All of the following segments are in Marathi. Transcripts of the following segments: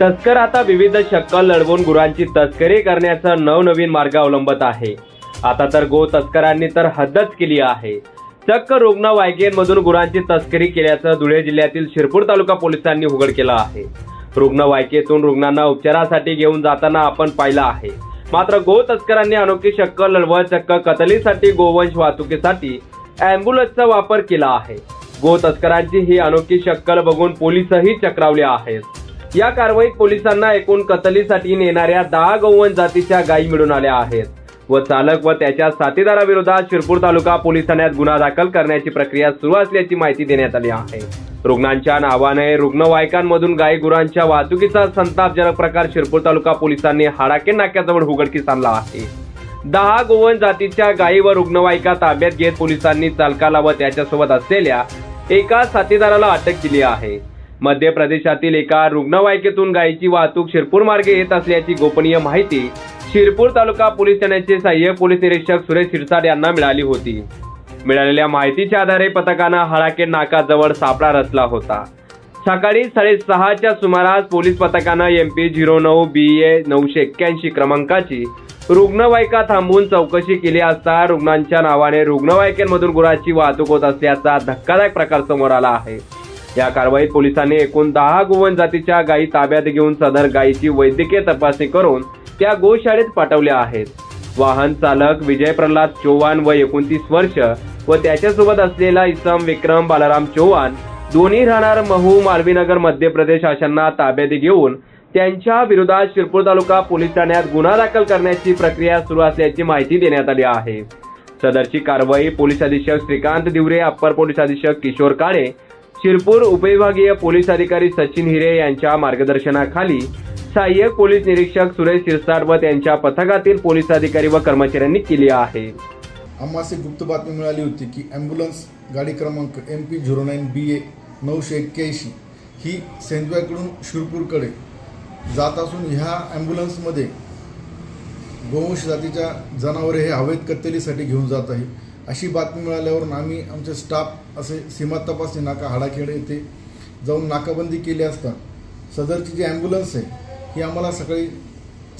तस्कर आता विविध शक्कल लढवून गुरांची तस्करी करण्याचा नवनवीन मार्ग अवलंबत आहे. आता तर गो तस्करांनी तर हद्दच केली आहे. चक्क रुग्णवाहिकेमधून गुरांची तस्करी केल्याचं धुळे जिल्ह्यातील शिरपूर तालुका पोलिसांनी उघड केलं आहे. रुग्णवाहिकेतून रुग्णांना उपचारासाठी घेऊन जाताना आपण पाहिलं आहे. मात्र गो तस्करांनी अनोखी शक्कल लढवत चक्क कतलीसाठी गोवंश वाहतुकीसाठी अँब्युलन्सचा वापर केला आहे. गो तस्करांची ही अनोखी शक्कल बघून पोलिसही चक्रावले आहेत. या कारवाईत पोलिसांना एकूण कतलीसाठी नेणाऱ्या दहा गोवन जातीच्या गायी मिळून आल्या आहेत. व चालक व त्याच्या साथीदाराविरोधात शिरपूर तालुका पोलीस ठाण्यात गुन्हा दाखल करण्याची प्रक्रिया सुरू असल्याची माहिती देण्यात आली आहे. रुग्णांच्या नावाने रुग्णवाहिकांमधून गायी गुरांच्या वाहतुकीचा संतापजनक प्रकार शिरपूर तालुका पोलिसांनी हाडाके नाक्याजवळ उघडकीस आणला आहे. दहा गोवन जातीच्या गायी व रुग्णवाहिका ताब्यात घेत पोलिसांनी चालकाला व त्याच्यासोबत असलेल्या एका साथीदाराला अटक केली आहे. मध्य प्रदेशातील एका रुग्णवाहिकेतून गायीची वाहतूक शिरपूर मार्गे येत असल्याची गोपनीय माहिती शिरपूर तालुका पोलीस ठाण्याचे सहाय्यक पोलीस निरीक्षक सुरेश शिरसाट यांना मिळाली होती. मिळालेल्या माहितीच्या आधारे पथकानं हळाके नाकाजवळ सापळा रचला होता. सकाळी साडेसहाच्या सुमारास पोलीस पथकानं एम पी झिरो नऊ बी ए नऊशे एक्क्याऐंशी क्रमांकाची रुग्णवाहिका थांबवून चौकशी केली असता रुग्णांच्या नावाने रुग्णवाहिकेमधून गुराची वाहतूक होत असल्याचा धक्कादायक प्रकार समोर आला आहे. या कारवाईत पोलिसांनी एकूण दहा गोवन जातीच्या गायी ताब्यात घेऊन सदर गायीची वैद्यकीय तपासणी करून त्या गोशाळेत पाठवल्या आहेत. वाहन चालक विजय प्रल्हाद चौहान व एकोणतीस वर्ष व त्याच्यासोबत असलेला इसम विक्रम बालाराम चौहान दोन्ही राहणार महू मालवीनगर मध्य प्रदेश अशांना ताब्यात घेऊन त्यांच्या विरोधात शिरपूर तालुका पोलीस ठाण्यात गुन्हा दाखल करण्याची प्रक्रिया सुरू असल्याची माहिती देण्यात आली आहे. सदरची कारवाई पोलीस अधीक्षक श्रीकांत दिवरे अप्पर पोलीस अधीक्षक किशोर काळे शिरपूर उपविभागीय पोलीस अधिकारी सचिन हिरे यांच्या मार्गदर्शनाखाली सहाय्यक पोलीस निरीक्षक सुरेश शिरसाट व त्यांच्या पथकातील पोलीस अधिकारी व कर्मचाऱ्यांनी केली आहे. आम्हास एक गुप्त बातमी मिळाली होती की ॲम्ब्युलन्स गाडी क्रमांक M P zero nine B A नऊशे एक्क्याऐंशी ही सेंद्व्याकडून शिरपूरकडे जात असून ह्या ॲम्ब्युलन्समध्ये गोवंश जातीच्या जनावरे हे हवेत कत्तेलीसाठी घेऊन जात आहे. अशी बातमी मिळाल्यावरून आम्ही आमचे स्टाफ असे सीमा तपासणी नाका हाडाखेड येथे जाऊन नाकाबंदी केली असता सदरची जी ॲम्ब्युलन्स आहे ही आम्हाला सकाळी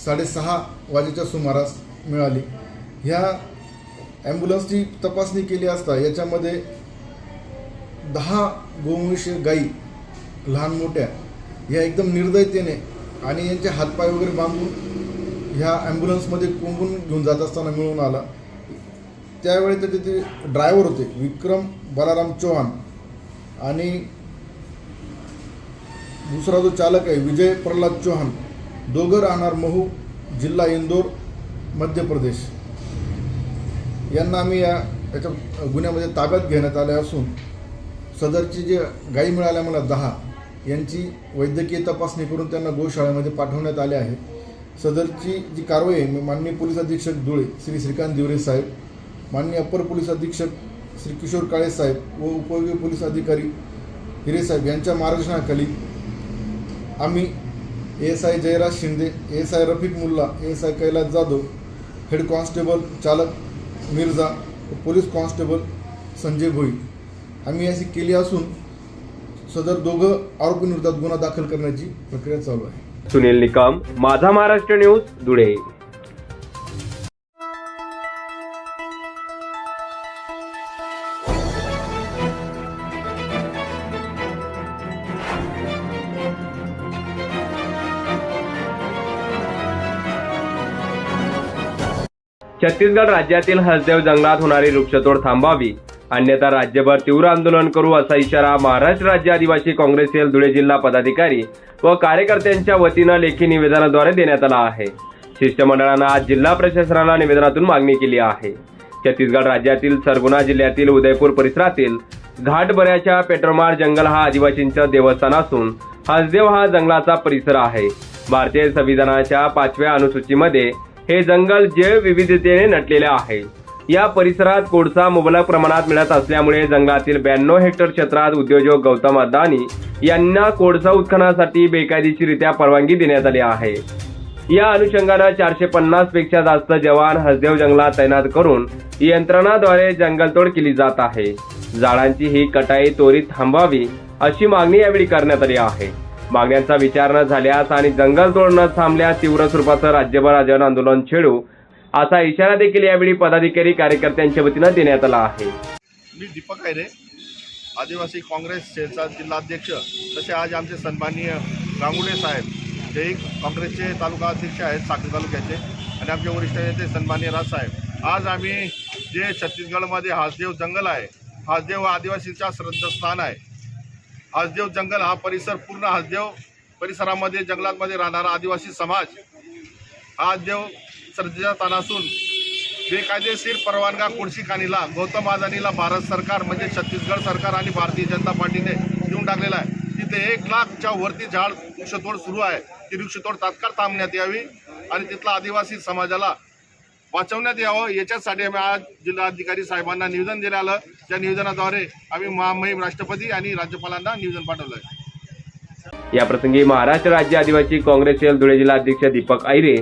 साडेसहा वाजेच्या सुमारास मिळाली. ह्या ॲम्ब्युलन्सची तपासणी केली असता याच्यामध्ये दहा गोवंश गाई लहान मोठ्या ह्या एकदम निर्दयतेने आणि यांचे हातपाय वगैरे बांधून ह्या ॲम्ब्युलन्समध्ये कोंबून घेऊन जात असताना मिळून आला. त्यावेळी त्याचे ते ड्रायव्हर होते विक्रम बलाराम चौहान. आणि दुसरा जो चालक आहे विजय प्रल्हाद चौहान. दोघं राहणार महू जिल्हा इंदोर मध्य प्रदेश. यांना आम्ही या याच्या गुन्ह्यामध्ये ताब्यात घेण्यात आले असून सदरची जे गाई मिळाल्या मला दहा यांची वैद्यकीय तपासणी करून त्यांना गोशाळेमध्ये पाठवण्यात आले आहे. सदरची जी कारवाई आहे माननीय पोलीस अधीक्षक धुळे श्री श्रीकांत दिवरे साहेब माननीय अप्पर पोलीस अधीक्षक श्री किशोर काळे साहेब व उपयोगी पोलीस अधिकारी हिरे साहेब यांच्या मार्गदर्शनाखाली आम्ही S I Jayraj Shinde S I Rafiq Mulla S I Kailas Jadhav head constable चालक मिर्झा व पोलीस कॉन्स्टेबल संजय भोई. आम्ही अशी केली असून सदर दोघं आरोपींविरोधात गुन्हा दाखल करण्याची प्रक्रिया चालू आहे. सुनील निकम माझा महाराष्ट्र न्यूज धुळे. छत्तीसगड राज्यातील हसदेव जंगलात होणारी वृक्षतोड थांबावी. अन्यथा राज्यभर तीव्र आंदोलन करू असा इशारा महाराष्ट्र राज्य आदिवासी काँग्रेस सेल धुळे जिल्हा पदाधिकारी व कार्यकर्त्यांच्या वतीनं लेखी निवेदनाद्वारे देण्यात आला आहे. शिष्टमंडळानं आज जिल्हा प्रशासनाला निवेदनातून मागणी केली आहे. छत्तीसगड राज्यातील सरगुना जिल्ह्यातील उदयपूर परिसरातील घाटबऱ्याच्या पेट्रोमार जंगल हा आदिवासींचं देवस्थान असून हसदेव हा जंगलाचा परिसर आहे. भारतीय संविधानाच्या पाचव्या अनुसूचीमध्ये हे जंगल जैवविविधतेने नटलेले आहे. या परिसरात कोळसा मुबलक प्रमाणात मिळत असल्यामुळे जंगलातील ब्याण्णव हेक्टर क्षेत्रात उद्योजक गौतम अदानी यांना कोळसा उत्खननासाठी बेकायदेशीरित्या परवानगी देण्यात आली आहे. या अनुषंगानं चारशे पन्नासपेक्षा जास्त जवान हसदेव जंगलात तैनात करून यंत्रणाद्वारे जंगलतोड केली जात आहे. झाडांची ही कटाई त्वरित थांबावी अशी मागणी यावेळी करण्यात आली आहे. मागण्यांचा विचार न झाल्यास आणि जंगलतोड न थांबल्यास तीव्र स्वरूपाचं राज्यभर आजन आंदोलन छेडू असा इशारा देखील यावेळी पदाधिकारी कार्यकर्त्यांच्या वतीनं देण्यात आला आहे. मी दीपक आहे रे. आदिवासी काँग्रेसचा जिल्हाध्यक्ष तसे आज आमचे सन्माननीय गांगुले साहेब जे एक काँग्रेसचे तालुका अध्यक्ष आहेत साखर तालुक्याचे आणि आमचे वरिष्ठ नेते सन्माननीय राज साहेब. आज आम्ही जे छत्तीसगडमध्ये हासदेव जंगल आहे हासदेव आदिवासींचा श्रद्धास्थान आहे हसदेव जंगल हा परिसर पूर्ण हसदेव परिसरामध्ये जंगलांमध्ये राहणारा आदिवासी समाज. हा हसदेव सर्जेचा स्थान असून बेकायदेशीर परवानगा कोळशी खाणीला गौतम अदानीला भारत सरकार म्हणजे छत्तीसगड सरकार आणि भारतीय जनता पार्टीने देऊन टाकलेला आहे. तिथे एक लाखच्या वरती झाड वृक्षतोड सुरू आहे. ती वृक्षतोड तात्काळ थांबण्यात यावी आणि तिथला आदिवासी समाजाला वाचवण्यात यावं याच्यासाठी आम्ही आज जिल्हाधिकारी साहेबांना निवेदन दिलं आलं. त्या निवेदनाद्वारे आम्ही महामहिम राष्ट्रपती आणि राज्यपालांना निवेदन पाठवलं आहे या प्रसंगी महाराष्ट्र राज्य आदिवासी काँग्रेस सेल धुळे जिल्हाध्यक्ष दीपक ऐरे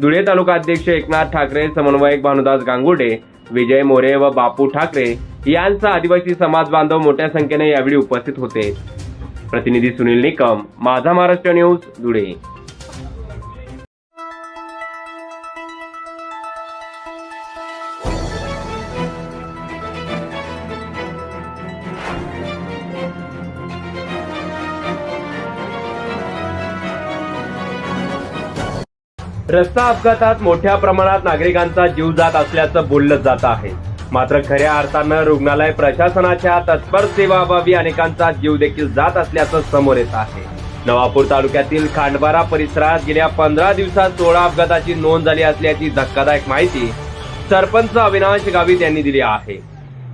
धुळे तालुका अध्यक्ष एकनाथ ठाकरे समन्वयक भानुदास गांगुडे विजय मोरे व बापू ठाकरे यांचा आदिवासी समाज बांधव मोठ्या संख्येने यावेळी उपस्थित होते. प्रतिनिधी सुनील निकम माझा महाराष्ट्र न्यूज धुळे. रस्ता अपघातात मोठ्या प्रमाणात नागरिकांचा जीव जात असल्याचं बोललं जात आहे. मात्र खऱ्या अर्थानं रुग्णालय प्रशासनाच्या तत्पर सेवाअभावी अनेकांचा जीव देखील जात असल्याचं समोर येत आहे. नवापूर तालुक्यातील खांडबारा परिसरात गेल्या पंधरा दिवसात सोळा अपघाताची नोंद झाली असल्याची धक्कादायक माहिती सरपंच अविनाश गावित यांनी दिली आहे.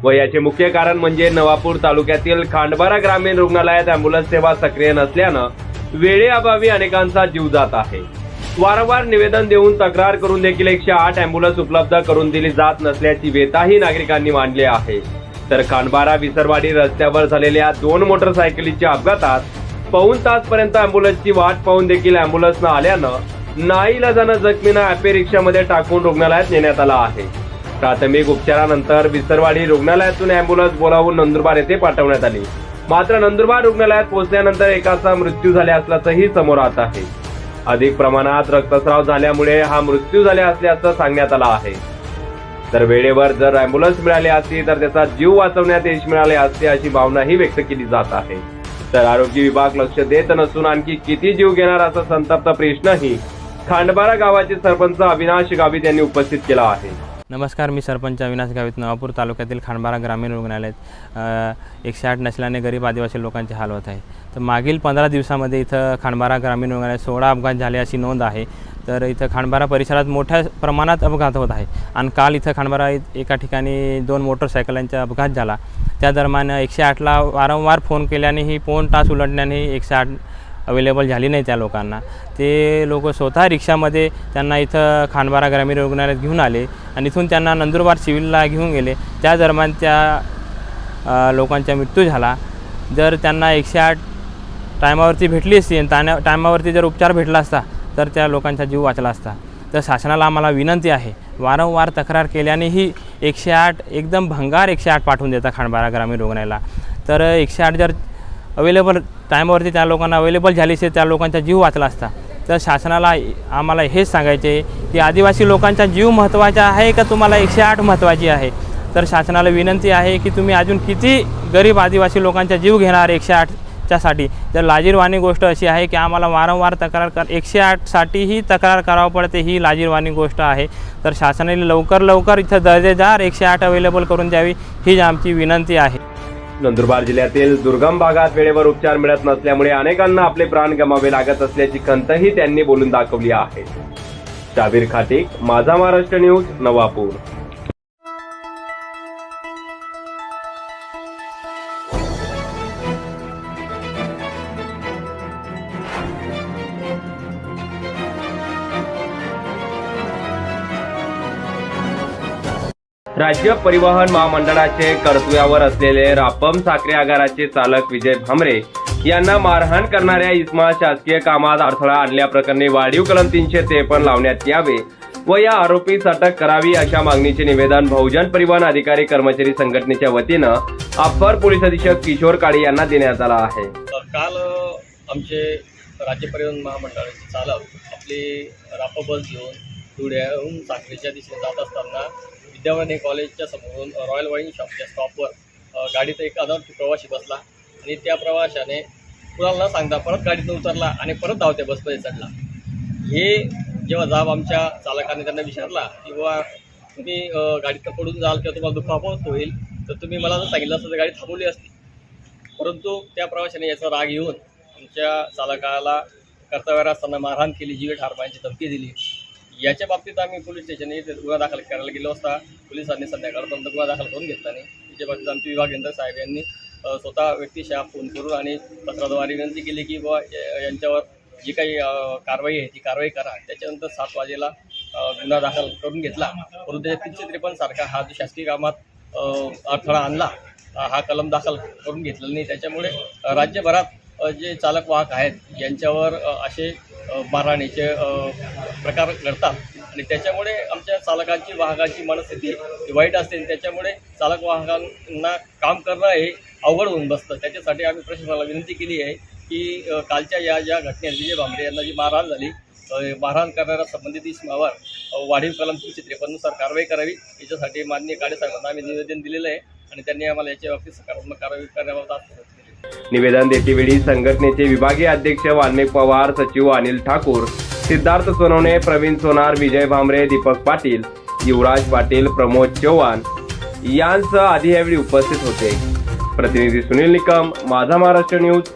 व याचे मुख्य कारण म्हणजे नवापूर तालुक्यातील खांडबारा ग्रामीण रुग्णालयात अँब्युलन्स सेवा सक्रिय नसल्यानं वेळेअभावी अनेकांचा जीव जात आहे. वारंवार निवेदन देऊन तक्रार करून देखील एकशे आठ अँब्युलन्स उपलब्ध करून दिली जात नसल्याची वेताही नागरिकांनी मांडली आहे. तर खांडबारा विसरवाडी रस्त्यावर झालेल्या दोन मोटरसायकलीच्या अपघातात पाऊन तासपर्यंत अँब्युलन्सची वाट पाहून देखील अँब्युलन्स न आल्यानं नाईलाजानं जखमींना ॲपे रिक्षामध्ये टाकून रुग्णालयात नेण्यात आला आहे. प्राथमिक उपचारानंतर विसरवाडी रुग्णालयातून अँब्युलन्स बोलावून नंदुरबार येथे पाठवण्यात आली. मात्र नंदुरबार रुग्णालयात पोहोचल्यानंतर एकाचा मृत्यू झाला असल्याचंही समोर आत आहे. अधिक प्रमाणात रक्तस्राव झाल्यामुळे हा मृत्यू झाला असल्याचं सांगण्यात आलं आहे. तर वेळेवर जर अँब्युलन्स मिळाली असती तर त्याचा जीव वाचवण्यात यश मिळाले असते अशी भावनाही व्यक्त केली जात आहे. तर आरोग्य विभाग लक्ष देत नसून आणखी किती जीव घेणार असा संतप्त प्रश्नही खांडबारा गावाचे सरपंच अविनाश गावित यांनी उपस्थित केला आहे. नमस्कार मी सरपंच अविनाश गावित नवापूर तालुक्यातील खांडबारा ग्रामीण रुग्णालयात. एकशे आठ नसल्याने गरीब आदिवासी लोकांचे हाल होत आहे तर मागील पंधरा दिवसामध्ये इथं खांडबारा ग्रामीण रुग्णालयात सोळा अपघात झाले अशी नोंद आहे. तर इथं खांडबारा परिसरात मोठ्या प्रमाणात अपघात होत आहे. आणि काल इथं खांडबारा एका ठिकाणी दोन मोटरसायकलांचा अपघात झाला. त्या दरम्यान एकशे आठला वारंवार फोन केल्यानेही फोन तास उलटण्याने एकशे आठ अवेलेबल झाली नाही त्या लोकांना. ते लोक स्वतः रिक्षामध्ये त्यांना इथं खांडबारा ग्रामीण रुग्णालयात घेऊन आले आणि इथून त्यांना नंदुरबार सिव्हिलला घेऊन गेले. त्या दरम्यान त्या लोकांचा मृत्यू झाला. जर त्यांना एकशे आठ टायमावरती भेटली असती आणि टाण्या टायमावरती जर उपचार भेटला असता तर त्या लोकांचा जीव वाचला असता. तर शासनाला आम्हाला विनंती आहे वारंवार तक्रार केल्यानेही एकशे आठ एकदम भंगार एकशे आठ पाठवून देतात खांडबारा ग्रामीण रुग्णालयाला. तर एकशे आठ जर अवेलेबल टायमावरती त्या लोकांना अवेलेबल झाली असेल त्या लोकांचा जीव वाचला असता. तर शासनाला आम्हाला हेच सांगायचे की आदिवासी लोकांचा जीव महत्त्वाचा आहे का तुम्हाला एकशे आठ महत्त्वाची आहे? तर शासनाला विनंती आहे की तुम्ही अजून किती गरीब आदिवासी लोकांचा जीव घेणार एकशे आठच्यासाठी तर लाजीरवाणी गोष्ट अशी आहे की आम्हाला वारंवार तक्रार कर एकशे आठसाठीही तक्रार करावं पडते ही लाजीरवाणी गोष्ट आहे. तर शासनाने लवकर लवकर इथं दर्जेदार एकशे आठ अवेलेबल करून द्यावी हीच आमची विनंती आहे. नंदुरबार जिल्ह्यातील दुर्गम भागात वेळेवर उपचार मिळत नसल्यामुळे अनेकांना आपले प्राण गमावे लागत असल्याची खंतही त्यांनी बोलून दाखवली आहे. शाबीर खाटिक माझा महाराष्ट्र न्यूज नवापूर. राज्य परिवहन महामंडळाचे कर्तव्यावर असलेले रापम साखरे आगाराचे चालक विजय भामरे यांना मारहाण करणाऱ्या इस्मा शासकीय कामात अडथळा आणल्याप्रकरणी वाढीव कलम तीनशे त्रेपन्न लावण्यात यावे व या आरोपीस अटक करावी अशा मागणीचे निवेदन बहुजन परिवहन अधिकारी कर्मचारी संघटनेच्या वतीनं अप्पर पोलीस अधीक्षक किशोर काळे यांना देण्यात आला आहे. काल आमचे राज्य परिवहन महामंडळाचे चालक आपली रापा बस घेऊन धुळ्याहून साखरेच्या दिशेने जात असताना विद्यावने कॉलेजच्या समोरून रॉयल वाईन शॉपच्या स्टॉपवर गाडीचा एक अनोळखी प्रवाशी बसला आणि त्या प्रवाशाने कुणाला न सांगता परत गाडीतून उतरला आणि परत धावत्या बसमध्ये चढला. हे जेव्हा जाब आमच्या चालकाने त्यांना विचारला की तुम्ही गाडीतनं पडून जाल किंवा तुम्हाला दुखापत होईल तर तुम्ही मला जर सांगितलं असतं तर गाडी थांबवली असती. परंतु त्या प्रवाशाने याचा राग येऊन आमच्या चालकाला कर्तव्यावर असताना मारहाण केली जीवे ठार धमकी दिली. याच्या बाबतीत आम्ही पोलीस स्टेशन येथे गुन्हा दाखल करायला गेलो असता. पोलिसांनी संध्याकाळपर्यंत गुन्हा दाखल करून घेतला नाही. त्याच्या बाबतीत आमचे विभाग यंत्र साहेब यांनी स्वतः व्यक्तिशः फोन करून आणि पत्राद्वारे विनंती केली की बुवा यांच्यावर जी काही कारवाई आहे ती कारवाई करा. त्याच्यानंतर सात वाजेला गुन्हा दाखल करून घेतला. परंतु त्याच्या तीनशे त्रेपन्न सारखा हा जो शासकीय कामात अडथळा आणला हा कलम दाखल करून घेतलेला नाही. त्याच्यामुळे राज्यभरात जे चालक वाहक आहेत यांच्यावर असे मारहाणीचे प्रकार घडतात. आणि त्याच्यामुळे आमच्या चालकांची वाहकांची मनस्थिती वाईट असते आणि त्याच्यामुळे चालक वाहकांना काम करणं हे अवघड होऊन बसतं. त्याच्यासाठी आम्ही प्रशासनाला विनंती केली आहे की कालच्या या ज्या घटनेत विजय भांबरे यांना जी मारहाण झाली मारहाण करणाऱ्या संबंधित इसमावर वाढीव कलम तीनशे त्रेपन्ननुसार कारवाई करावी. याच्यासाठी माननीय काळेसाहेबांना आम्ही निवेदन दिलेलं आहे आणि त्यांनी आम्हाला याच्या बाबतीत सकारात्मक कारवाई करण्याबाबत निवेदन देतेवेळी संघटनेचे विभागीय अध्यक्ष वाल्मिक पवार सचिव अनिल ठाकूर सिद्धार्थ सोनवणे प्रवीण सोनार विजय भांबरे दीपक पाटील युवराज पाटील प्रमोद चव्हाण यांसह आधी यावेळी उपस्थित होते. प्रतिनिधी सुनील निकम माझा महाराष्ट्र न्यूज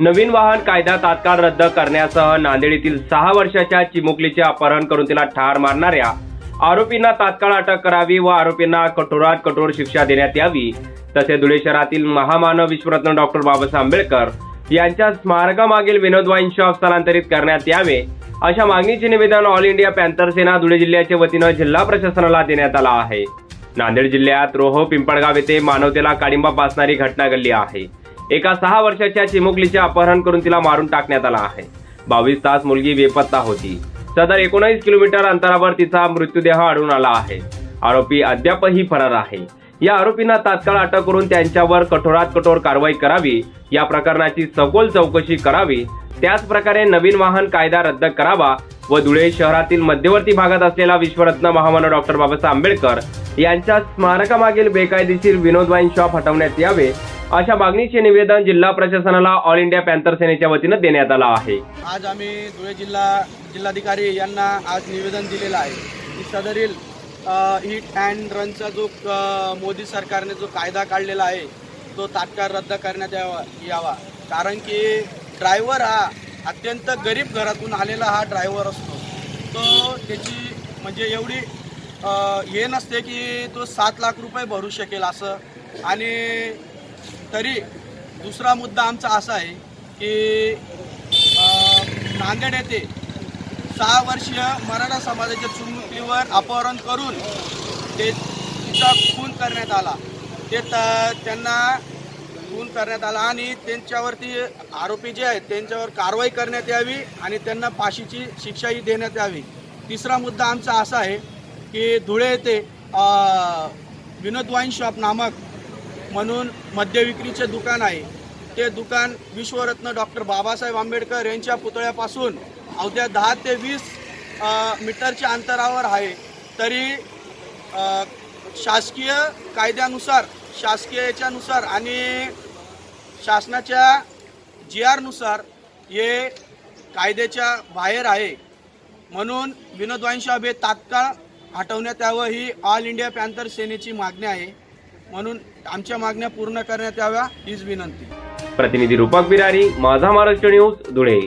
नवीन वाहन कायदा तात्काळ रद्द करण्यासह नांदेड येथील सहा वर्षाच्या चिमुकलीचे अपहरण करून तिला ठार मारणाऱ्या आरोपींना तात्काळ अटक करावी व आरोपींना कठोरात कठोर शिक्षा देण्यात यावी तसे धुळे शहरातील महामानव विश्वरत्न डॉक्टर बाबासाहेब आंबेडकर यांच्या स्मारकामागील विनोद वाईन शॉप स्थलांतरित करण्यात यावे अशा मागणीचे निवेदन all India panther Sena Dhule जिल्ह्याच्या वतीनं जिल्हा प्रशासनाला देण्यात आला आहे. नांदेड जिल्ह्यात रोहो पिंपळगाव येथे मानवतेला काडिंबा पासणारी घटना घडली आहे. एका सहा वर्षाच्या चिमुकलीचे अपहरण करून तिला मारून टाकण्यात आला आहे. बावीस तास मुलगी बेपत्ता होती. सदर एकोणीस किलोमीटर अंतरावर तिचा मृत्यूदेह आढळून आला आहे. आरोपी अद्यापही फरार आहे. या आरोपींना तात्काळ अटक करून त्यांच्यावर कठोरात कठोर कारवाई करावी या प्रकरणाची सखोल चौकशी करावी त्याच प्रकारे नवीन वाहन कायदा रद्द करावा व धुळे शहरातील मध्यवर्ती भागात असलेला विश्वरत्न महामानव डॉक्टर बाबासाहेब आंबेडकर यांच्या स्मारकामागील बेकायदेशीर विनोदवाईन शॉप हटवण्यात यावे अशा मागणीचे निवेदन जिल्हा प्रशासनाला ऑल इंडिया पॅन्थर सेनेच्या वतीनं देण्यात आलं आहे. आज आम्ही धुळे जिल्हा जिल्हाधिकारी यांना आज निवेदन दिलेलं आहे की सदरील हिट अँड रनचा जो मोदी सरकारने जो कायदा काढलेला आहे तो तात्काळ रद्द करण्यात यावा यावा. कारण की ड्रायव्हर हा अत्यंत गरीब घरातून आलेला हा ड्रायव्हर असतो. तो त्याची म्हणजे एवढी हे नसते की तो सात लाख रुपये भरू शकेल असं. आणि तरी दुसरा मुद्दा आमचा असा आहे की नांदेड येथे सहा वर्षीय मराठा समाजाच्या चिमुकलीवर अपहरण करून ते तिचा खून करण्यात आला. ते त्यांना खून करण्यात आला आणि त्यांच्यावरती आरोपी जे आहेत त्यांच्यावर कारवाई करण्यात यावी आणि त्यांना फाशीची शिक्षाही देण्यात यावी. तिसरा मुद्दा आमचा असा आहे की धुळे येथे विनोदवाईन विनोद वाईन शॉप नामक म्हणून मद्यविक्रीचे दुकान आहे. ते दुकान विश्वरत्न डॉक्टर बाबासाहेब आंबेडकर यांच्या पुतळ्यापासून अवघ्या दहा ते वीस मीटरच्या अंतरावर आहे. तरी शासकीय कायद्यानुसार शासकीय याच्यानुसार आणि शासनाच्या जी आरनुसार हे कायद्याच्या बाहेर आहे. म्हणून विनोद वाईन हे तात्काळ हटवण्यात यावं ही ऑल इंडिया पॅन्थर सेनेची मागणी आहे. म्हणून आमच्या मागण्या पूर्ण करण्यात याव्या हीच विनंती. प्रतिनिधी रूपक बिरारी माझा महाराष्ट्र न्यूज धुळे.